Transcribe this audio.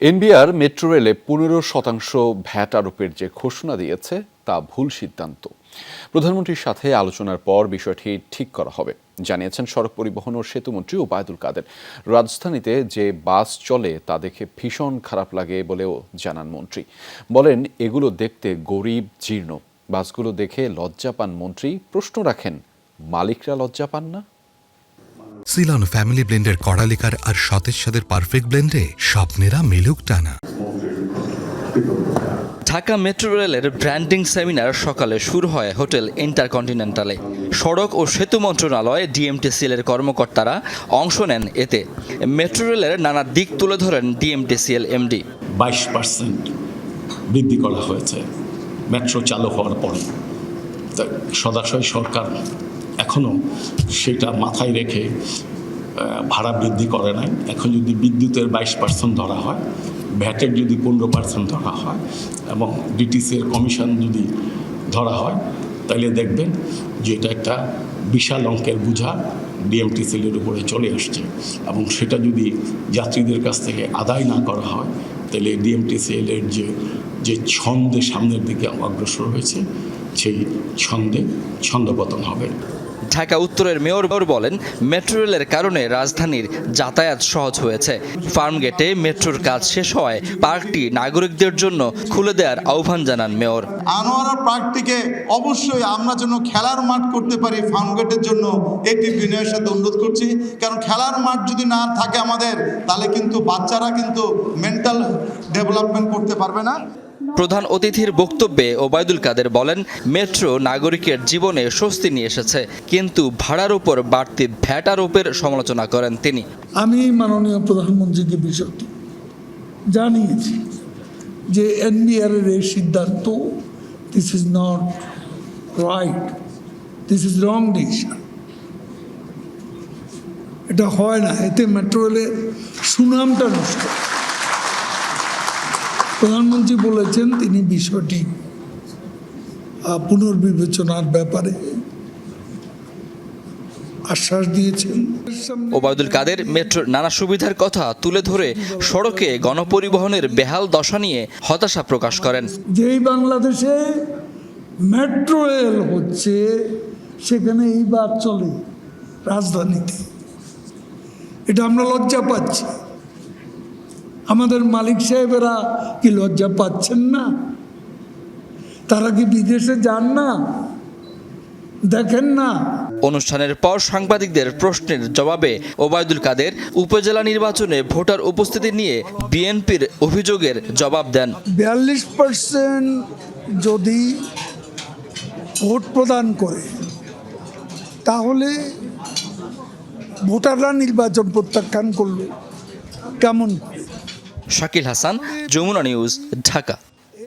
NBR metro রেলে পনেরো শতাংশ ভ্যাট আরোপের যে ঘোষণা দিয়েছে, তা ভুল সিদ্ধান্ত। প্রধানমন্ত্রীর সাথে আলোচনার পর বিষয়টি ঠিক করা হবে। জানিয়েছেন সড়ক পরিবহন ও সেতুমন্ত্রী ওবায়দুল কাদের। রাজধানীতে যে বাস চলে, তা দেখে ভীষণ খারাপ লাগে বলেও জানান মন্ত্রী। বলেন, এগুলো দেখতে গরিব, জীর্ণ। বাসগুলো দেখে লজ্জা পান মন্ত্রী। প্রশ্ন রাখেন, মালিকরা লজ্জা পান না? সিলন ফ্যামিলি ব্লেন্ডের কড়ালিকার আর সতেজ সাদের পারফেক্ট ব্লেন্ডে স্বপ্নেরা মেলুক টানা। ঢাকা মেট্রো রেলের ব্র্যান্ডিং সেমিনার সকালে শুরু হয় হোটেল ইন্টারকন্টিনেন্টালে। সড়ক ও সেতু মন্ত্রণালয় ডিএমটিসিএল এর কর্মকর্তারা অংশ নেন এতে। মেট্রো রেলের নানা দিক তুলে ধরেন ডিএমটিসিএল এমডি। বাইশ পার্সেন্ট বৃদ্ধি করা হয়েছে। মেট্রো চালু হওয়ার পর। সদাশয় সরকার এখনও সেটা মাথায় রেখে ভাড়া বৃদ্ধি করে নাই। এখন যদি বিদ্যুতের বাইশ পার্সেন্ট ধরা হয়, ভ্যাটের যদি পনেরো পার্সেন্ট ধরা হয়, এবং ডিটিসির কমিশন যদি ধরা হয় তাহলে দেখবেন যে এটা একটা বিশাল অঙ্কের বোঝা ডিএমটিসিলের উপরে চলে আসছে। এবং সেটা যদি যাত্রীদের কাছ থেকে আদায় না করা হয় তাহলে ডিএমটিসিএলের যে যে ছন্দে সামনের দিকে অগ্রসর হয়েছে, সেই ছন্দে ছন্দপতন হবে। ঢাকা উত্তরের মেয়র বলেন, মেট্রো রেলের কারণে রাজধানীর যাতায়াত সহজ হয়েছে। ফার্মগেটে মেট্রোর কাজ শেষ হওয়ায় পার্কটি নাগরিকদের জন্য খুলে দেওয়ার আহ্বান জানান মেয়র। আনোয়ারা পার্কটিকে অবশ্যই আমরা যেন খেলার মাঠ করতে পারি ফার্মগেটের জন্য। একটি বিনয়ের সাথে অনুরোধ করছি, কারণ খেলার মাঠ যদি না থাকে আমাদের, তাহলে কিন্তু বাচ্চারা কিন্তু মেন্টাল ডেভেলপমেন্ট করতে পারবে না। প্রধান অতিথির বক্তব্যে ওবায়দুল কাদের বলেন, মেট্রো নাগরিকের জীবনে স্বস্তি নিয়ে এসেছে, কিন্তু ভাড়ার উপর বাড়তি ভ্যাট আরোপের সমালোচনা করেন তিনি আমি মাননীয় প্রধানমন্ত্রীকে বিষয়টি জানিয়েছি যে এনবিআর এর এই সিদ্ধান্ত this is not right this is wrong decision এটা হয় না, এতে মেট্রো রেলের সুনামটা নষ্ট। প্রধানমন্ত্রী বলেছেন তিনি বিষয়টি পুনর্বিবেচনার ব্যাপারে আশ্বাস দিয়েছেন। ওবায়দুল কাদের মেট্রোর নানা সুবিধার কথা তুলে ধরে সড়কে গণপরিবহনের বেহাল দশা নিয়ে হতাশা প্রকাশ করেন। যেই বাংলাদেশে মেট্রো রেল হচ্ছে সেখানে এই বাস চলে রাজধানীতে। এটা আমরা লজ্জা পাচ্ছি। আমাদের মালিক সাহেবেরা কি লজ্জা পাচ্ছেন না? তারা কি বিদেশে যান না? দেখেন না। অনুষ্ঠানের পর সাংবাদিকদের প্রশ্নের জবাবে ওবায়দুল কাদের উপজেলা নির্বাচনে ভোটার উপস্থিতি নিয়ে বিএনপির অভিযোগের জবাব দেন। বিয়াল্লিশ পার্সেন্ট যদি ভোট প্রদান করে তাহলে ভোটাররা নির্বাচন প্রত্যাখ্যান করল। কেমন? করে শাকিল হাসান যমুনা নিউজ ঢাকা।